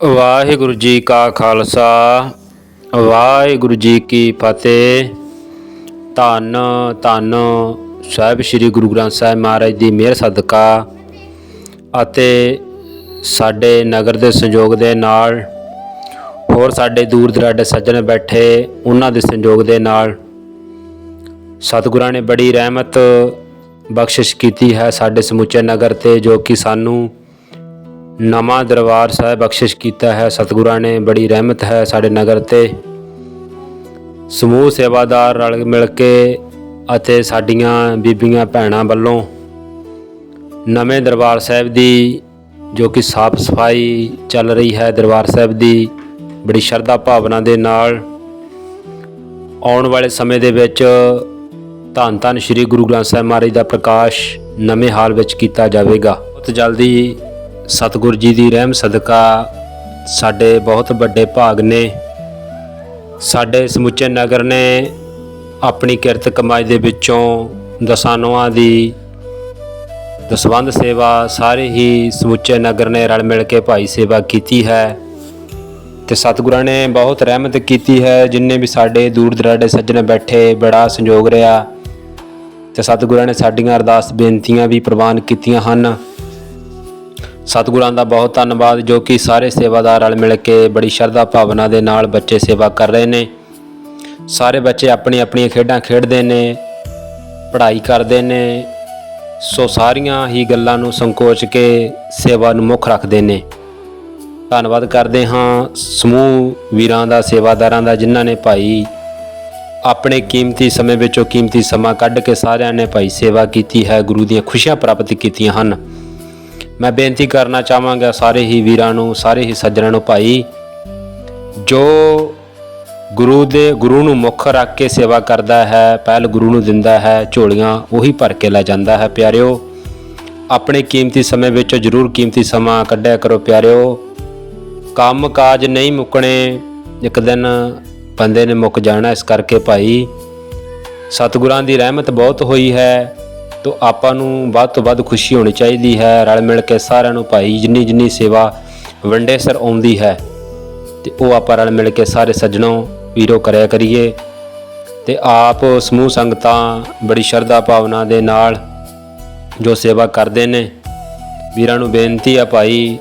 ਵਾਹਿਗੁਰੂ ਜੀ ਕਾ ਖਾਲਸਾ, ਵਾਹਿਗੁਰੂ ਜੀ ਕੀ ਫਤਿਹ। ਧੰਨ ਧੰਨ ਸਾਹਿਬ ਸ੍ਰੀ ਗੁਰੂ ਗ੍ਰੰਥ ਸਾਹਿਬ ਮਹਾਰਾਜ ਦੀ ਮਿਹਰ, ਸਦਕਾ ਅਤੇ ਸਾਡੇ ਨਗਰ ਦੇ ਸੰਯੋਗ ਦੇ ਨਾਲ ਹੋਰ ਸਾਡੇ ਦੂਰ ਦਰਾਡੇ ਸੱਜਣ ਬੈਠੇ ਉਹਨਾਂ ਦੇ ਸੰਯੋਗ ਦੇ ਨਾਲ ਸਤਿਗੁਰਾਂ ਨੇ ਬੜੀ ਰਹਿਮਤ ਬਖਸ਼ਿਸ਼ ਕੀਤੀ ਹੈ ਸਾਡੇ ਸਮੁੱਚੇ ਨਗਰ ਤੇ ਜੋ ਕਿ ਸਾਨੂੰ ਨਵਾਂ ਦਰਬਾਰ ਸਾਹਿਬ ਬਖਸ਼ਿਸ਼ ਕੀਤਾ ਹੈ। ਸਤਿਗੁਰਾਂ ਨੇ ਬੜੀ ਰਹਿਮਤ ਹੈ ਸਾਡੇ ਨਗਰ ਤੇ। ਸਮੂਹ ਸੇਵਾਦਾਰ ਰਲ ਮਿਲ ਕੇ ਅਤੇ ਸਾਡੀਆਂ ਬੀਬੀਆਂ ਭੈਣਾਂ ਵੱਲੋਂ ਨਵੇਂ ਦਰਬਾਰ ਸਾਹਿਬ ਦੀ ਜੋ ਕਿ ਸਾਫ਼ ਸਫ਼ਾਈ ਚੱਲ ਰਹੀ ਹੈ, ਦਰਬਾਰ ਸਾਹਿਬ ਦੀ ਬੜੀ ਸ਼ਰਧਾ ਭਾਵਨਾ ਦੇ ਨਾਲ ਆਉਣ ਵਾਲੇ ਸਮੇਂ ਦੇ ਵਿੱਚ ਧੰਨ ਧੰਨ ਸ੍ਰੀ ਗੁਰੂ ਗ੍ਰੰਥ ਸਾਹਿਬ ਮਹਾਰਾਜ ਦਾ ਪ੍ਰਕਾਸ਼ ਨਵੇਂ ਹਾਲ ਵਿੱਚ ਕੀਤਾ ਜਾਵੇਗਾ। ਬਹੁਤ ਜਲਦੀ ਸਤਿਗੁਰ ਜੀ ਦੀ ਰਹਿਮ ਸਦਕਾ ਸਾਡੇ ਬਹੁਤ ਵੱਡੇ ਭਾਗ ਨੇ। ਸਾਡੇ ਸਮੁੱਚੇ ਨਗਰ ਨੇ ਆਪਣੀ ਕਿਰਤ ਕਮਾਈ ਦੇ ਵਿੱਚੋਂ ਦਸਾਨੋਆਂ ਦੀ ਦਸਵੰਧ ਸੇਵਾ ਸਾਰੇ ਹੀ ਸਮੁੱਚੇ ਨਗਰ ਨੇ ਰਲ ਮਿਲ ਕੇ ਭਾਈ ਸੇਵਾ ਕੀਤੀ ਹੈ ਤੇ ਸਤਿਗੁਰਾਂ ਨੇ ਬਹੁਤ ਰਹਿਮਤ ਕੀਤੀ ਹੈ। ਜਿੰਨੇ ਵੀ ਸਾਡੇ ਦੂਰ ਦਰਾਡੇ ਸੱਜਣ ਬੈਠੇ ਬੜਾ ਸੰਯੋਗ ਰਿਹਾ ਤੇ ਸਤਿਗੁਰਾਂ ਨੇ ਸਾਡੀਆਂ ਅਰਦਾਸ ਬੇਨਤੀਆਂ ਵੀ ਪ੍ਰਵਾਨ ਕੀਤੀਆਂ ਹਨ। ਸਤਿਗੁਰਾਂ ਦਾ ਬਹੁਤ ਧੰਨਵਾਦ ਜੋ ਕਿ ਸਾਰੇ ਸੇਵਾਦਾਰ ਰਲ ਮਿਲ ਕੇ ਬੜੀ ਸ਼ਰਧਾ ਭਾਵਨਾ ਦੇ ਨਾਲ ਬੱਚੇ ਸੇਵਾ ਕਰ ਰਹੇ ਨੇ। ਸਾਰੇ ਬੱਚੇ ਆਪਣੀ ਆਪਣੀਆਂ ਖੇਡਾਂ ਖੇਡਦੇ ਨੇ, ਪੜ੍ਹਾਈ ਕਰਦੇ ਨੇ, ਸੋ ਸਾਰੀਆਂ ਹੀ ਗੱਲਾਂ ਨੂੰ ਸੰਕੋਚ ਕੇ ਸੇਵਾ ਨੂੰ ਮੁੱਖ ਰੱਖਦੇ ਨੇ। ਧੰਨਵਾਦ ਕਰਦੇ ਹਾਂ ਸਮੂਹ ਵੀਰਾਂ ਦਾ, ਸੇਵਾਦਾਰਾਂ ਦਾ ਜਿਨ੍ਹਾਂ ਨੇ ਭਾਈ ਆਪਣੇ ਕੀਮਤੀ ਸਮੇਂ ਵਿੱਚੋਂ ਕੀਮਤੀ ਸਮਾਂ ਕੱਢ ਕੇ ਸਾਰਿਆਂ ਨੇ ਭਾਈ ਸੇਵਾ ਕੀਤੀ ਹੈ, ਗੁਰੂ ਦੀਆਂ ਖੁਸ਼ੀਆਂ ਪ੍ਰਾਪਤ ਕੀਤੀਆਂ ਹਨ। ਮੈਂ ਬੇਨਤੀ ਕਰਨਾ ਚਾਹਾਂਗਾ ਸਾਰੇ ਹੀ ਵੀਰਾਂ ਨੂੰ, ਸਾਰੇ ਹੀ ਸੱਜਣਾਂ ਨੂੰ ਭਾਈ, ਜੋ ਗੁਰੂ ਦੇ, ਗੁਰੂ ਨੂੰ ਮੁੱਖ ਰੱਖ ਕੇ ਸੇਵਾ ਕਰਦਾ ਹੈ, ਪਹਿਲ ਗੁਰੂ ਨੂੰ ਦਿੰਦਾ ਹੈ, ਝੋਲੀਆਂ ਉਹੀ ਭਰ ਕੇ ਲੈ ਜਾਂਦਾ ਹੈ। ਪਿਆਰਿਓ, ਆਪਣੇ ਕੀਮਤੀ ਸਮੇਂ ਵਿੱਚ ਜ਼ਰੂਰ ਕੀਮਤੀ ਸਮਾਂ ਕੱਢਿਆ ਕਰੋ ਪਿਆਰਿਓ। ਕੰਮ ਕਾਜ ਨਹੀਂ ਮੁੱਕਣੇ, ਇੱਕ ਦਿਨ ਬੰਦੇ ਨੇ ਮੁੱਕ ਜਾਣਾ, ਇਸ ਕਰਕੇ ਭਾਈ, ਸਤਿਗੁਰਾਂ ਦੀ ਰਹਿਮਤ ਬਹੁਤ ਹੋਈ ਹੈ। ਤੋ ਆਪਾਂ ਨੂੰ ਵੱਧ ਤੋਂ ਵੱਧ ਖੁਸ਼ੀ ਹੋਣੀ ਚਾਹੀਦੀ ਹੈ, ਰਲ ਮਿਲ ਕੇ ਸਾਰਿਆਂ ਨੂੰ ਭਾਈ ਜਿੰਨੀ ਜਿੰਨੀ ਸੇਵਾ ਵੰਡੇ ਸਰ ਆਉਂਦੀ ਹੈ, ਤੇ ਉਹ ਆਪਾਂ ਰਲ ਮਿਲ ਕੇ ਸਾਰੇ ਸੱਜਣੋ, ਵੀਰੋ ਕਰਿਆ ਕਰੀਏ। ਤੇ ਆਪ ਸਮੂਹ ਸੰਗਤਾਂ ਬੜੀ ਸ਼ਰਧਾ ਭਾਵਨਾ ਦੇ ਨਾਲ ਜੋ ਸੇਵਾ ਕਰਦੇ ਨੇ, ਵੀਰਾਂ ਨੂੰ ਬੇਨਤੀ ਆ ਭਾਈ,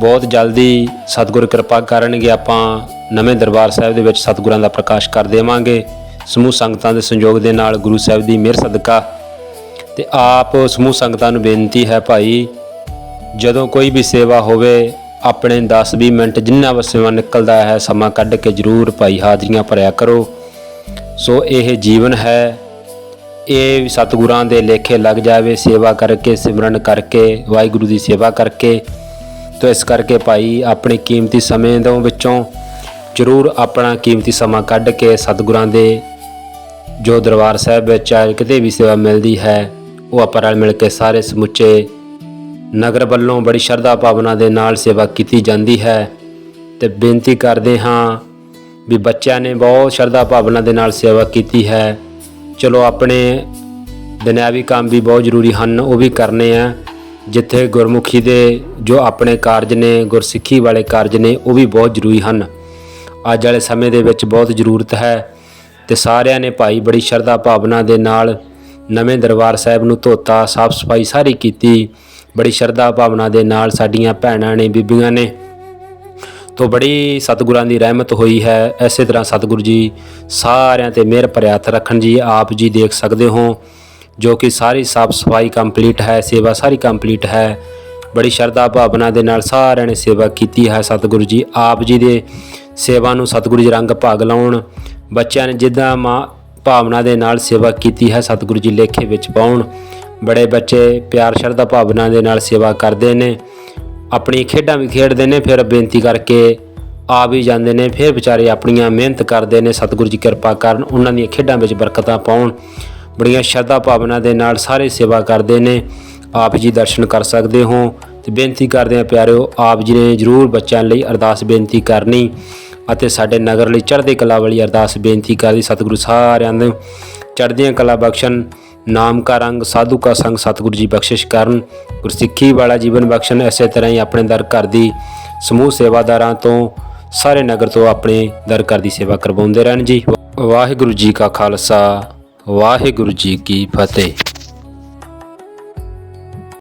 ਬਹੁਤ ਜਲਦੀ ਸਤਿਗੁਰ ਕਿਰਪਾ ਕਰਨਗੇ, ਆਪਾਂ ਨਵੇਂ ਦਰਬਾਰ ਸਾਹਿਬ ਦੇ ਵਿੱਚ ਸਤਿਗੁਰਾਂ ਦਾ ਪ੍ਰਕਾਸ਼ ਕਰ ਦੇਵਾਂਗੇ। ਸਮੂਹ ਸੰਗਤਾਂ ਦੇ ਸੰਯੋਗ ਦੇ ਨਾਲ ਗੁਰੂ ਸਾਹਿਬ ਦੀ ਮਿਹਰ ਸਦਕਾ ਤੇ ਆਪ ਸਮੂਹ ਸੰਗਤਾਂ ਨੂੰ ਬੇਨਤੀ ਹੈ ਭਾਈ, ਜਦੋਂ ਕੋਈ ਵੀ ਸੇਵਾ ਹੋਵੇ, ਆਪਣੇ 10-20 ਮਿੰਟ ਜਿੰਨਾ ਵਸੇਵਾ ਨਿਕਲਦਾ ਹੈ, ਸਮਾਂ ਕੱਢ ਕੇ ਜਰੂਰ ਭਾਈ ਹਾਜ਼ਰੀਆਂ ਭਰਿਆ ਕਰੋ। ਸੋ ਇਹ ਜੀਵਨ ਹੈ, ਇਹ ਸਤਿਗੁਰਾਂ ਦੇ ਲੇਖੇ ਲੱਗ ਜਾਵੇ, ਸੇਵਾ ਕਰਕੇ, ਸਿਮਰਨ ਕਰਕੇ, ਵਾਹਿਗੁਰੂ ਦੀ ਸੇਵਾ ਕਰਕੇ। ਤੋ ਇਸ ਕਰਕੇ ਭਾਈ, ਆਪਣੇ ਕੀਮਤੀ ਸਮੇਂ ਦੇ ਵਿੱਚੋਂ ਜਰੂਰ ਆਪਣਾ ਕੀਮਤੀ ਸਮਾਂ ਕੱਢ ਕੇ ਸਤਿਗੁਰਾਂ ਦੇ ਜੋ ਦਰਬਾਰ ਸਾਹਿਬ ਵਿੱਚ ਆ, ਕਿਤੇ ਵੀ ਸੇਵਾ ਮਿਲਦੀ ਹੈ ਉਹ ਆਪਾਂ ਰਲ ਮਿਲ ਕੇ ਸਾਰੇ ਸਮੁੱਚੇ ਨਗਰ ਵੱਲੋਂ ਬੜੀ ਸ਼ਰਧਾ ਭਾਵਨਾ ਦੇ ਨਾਲ ਸੇਵਾ ਕੀਤੀ ਜਾਂਦੀ ਹੈ ਤੇ ਬੇਨਤੀ ਕਰਦੇ ਹਾਂ ਵੀ ਬੱਚਿਆਂ ਨੇ ਬਹੁਤ ਸ਼ਰਧਾ ਭਾਵਨਾ ਦੇ ਨਾਲ ਸੇਵਾ ਕੀਤੀ ਹੈ। ਚਲੋ ਆਪਣੇ ਦੁਨਿਆਵੀ ਕੰਮ ਵੀ ਬਹੁਤ ਜ਼ਰੂਰੀ ਹਨ, ਉਹ ਵੀ ਕਰਨੇ ਆ। ਜਿੱਥੇ ਗੁਰਮੁਖੀ ਦੇ ਜੋ ਆਪਣੇ ਕਾਰਜ ਨੇ, ਗੁਰਸਿੱਖੀ ਵਾਲੇ ਕਾਰਜ ਨੇ, ਉਹ ਵੀ ਬਹੁਤ ਜ਼ਰੂਰੀ ਹਨ। ਅੱਜ ਵਾਲੇ ਸਮੇਂ ਦੇ ਵਿੱਚ ਬਹੁਤ ਜ਼ਰੂਰਤ ਹੈ ਤੇ ਸਾਰਿਆਂ ਨੇ ਭਾਈ ਬੜੀ ਸ਼ਰਧਾ ਭਾਵਨਾ ਦੇ ਨਾਲ ਨਵੇਂ ਦਰਬਾਰ ਸਾਹਿਬ ਨੂੰ ਧੋਤਾ, ਸਾਫ਼ ਸਫ਼ਾਈ ਸਾਰੀ ਕੀਤੀ। ਬੜੀ ਸ਼ਰਧਾ ਭਾਵਨਾ ਦੇ ਨਾਲ ਸਾਡੀਆਂ ਭੈਣਾਂ ਨੇ, ਬੀਬੀਆਂ ਨੇ। ਤੋਂ ਬੜੀ ਸਤਿਗੁਰਾਂ ਦੀ ਰਹਿਮਤ ਹੋਈ ਹੈ। ਐਸੇ ਤਰ੍ਹਾਂ ਸਤਿਗੁਰੂ ਜੀ ਸਾਰਿਆਂ ਤੇ ਮਿਹਰ ਭਰਿਆ ਹੱਥ ਰੱਖਣ ਜੀ, ਆਪ ਜੀ ਦੇਖ ਸਕਦੇ ਹੋ, ਜੋ ਕਿ ਸਾਰੀ ਸਾਫ਼ ਸਫ਼ਾਈ ਕੰਪਲੀਟ ਹੈ, ਸੇਵਾ ਸਾਰੀ ਕੰਪਲੀਟ ਹੈ। ਬੜੀ ਸ਼ਰਧਾ ਭਾਵਨਾ ਦੇ ਨਾਲ ਸਾਰਿਆਂ ਨੇ ਸੇਵਾ ਕੀਤੀ ਹੈ ਸਤਿਗੁਰੂ ਜੀ, ਆਪ ਜੀ ਦੇ ਸੇਵਾ ਨੂੰ ਸਤਿਗੁਰੂ ਜੀ ਰੰਗ ਭਾਗ ਲਾਉਣ। ਬੱਚਿਆਂ ਨੇ ਜਿੱਦਾਂ ਮਾਂ ਭਾਵਨਾ ਦੇ ਨਾਲ ਸੇਵਾ ਕੀਤੀ ਹੈ। ਸਤਿਗੁਰੂ ਜੀ ਲੇਖੇ ਵਿੱਚ ਪਾਉਣ। ਬੜੇ ਬੱਚੇ ਪਿਆਰ, ਸ਼ਰਧਾ, ਭਾਵਨਾ ਦੇ ਨਾਲ ਸੇਵਾ ਕਰਦੇ ਨੇ। ਆਪਣੀ ਖੇਡਾਂ ਵੀ ਖੇਡਦੇ ਨੇ, ਫਿਰ ਬੇਨਤੀ ਕਰਕੇ ਆ ਵੀ ਜਾਂਦੇ ਨੇ। ਫਿਰ ਵਿਚਾਰੇ ਆਪਣੀਆਂ ਮਿਹਨਤ ਕਰਦੇ ਨੇ। ਸਤਿਗੁਰੂ ਜੀ ਕਿਰਪਾ ਕਰਨ ਉਹਨਾਂ ਦੀਆਂ ਖੇਡਾਂ ਵਿੱਚ ਬਰਕਤਾਂ ਪਾਉਣ। ਬੜੀਆਂ ਸ਼ਰਧਾ, ਭਾਵਨਾ ਦੇ ਨਾਲ ਸਾਰੇ ਸੇਵਾ ਕਰਦੇ ਨੇ। ਆਪ ਜੀ ਦਰਸ਼ਨ ਕਰ ਸਕਦੇ ਹੋ। ਤੇ ਬੇਨਤੀ ਕਰਦੇ ਆ ਪਿਆਰਿਓ, ਆਪ ਜੀ ਨੇ ਜਰੂਰ ਬੱਚਿਆਂ ਲਈ ਅਰਦਾਸ ਬੇਨਤੀ ਕਰਨੀ। ਅਤੇ ਸਾਡੇ ਨਗਰ ਲਈ ਚੜ੍ਹਦੀ ਕਲਾ ਵਾਲੀ ਅਰਦਾਸ ਬੇਨਤੀ ਕਰਦੀ ਸਤਿਗੁਰੂ ਸਾਰਿਆਂ ਨੂੰ। ਚੜ੍ਹਦੀਆਂ ਕਲਾ ਬਖਸ਼ਣ ਨਾਮ ਕਾ ਰੰਗ ਸਾਧੂ ਕਾ ਸੰਗ, ਸਤਿਗੁਰੂ ਜੀ ਬਖਸ਼ਿਸ਼ ਕਰਨ। ਗੁਰਸਿੱਖੀ ਵਾਲਾ ਜੀਵਨ ਬਖਸ਼ਣ ਐਸੇ ਤਰ੍ਹਾਂ ਹੀ ਆਪਣੇ ਦਰ ਘਰ ਦੀ ਸਮੂਹ ਸੇਵਾਦਾਰਾਂ ਤੋਂ, ਸਾਰੇ ਨਗਰ ਤੋਂ ਆਪਣੇ ਦਰ ਘਰ ਦੀ ਸੇਵਾ ਕਰਵਾਉਂਦੇ ਰਹਿਣ ਜੀ। ਵਾਹਿਗੁਰੂ ਜੀ ਕਾ ਖਾਲਸਾ, ਵਾਹਿਗੁਰੂ ਜੀ ਕੀ ਫਤਿਹ।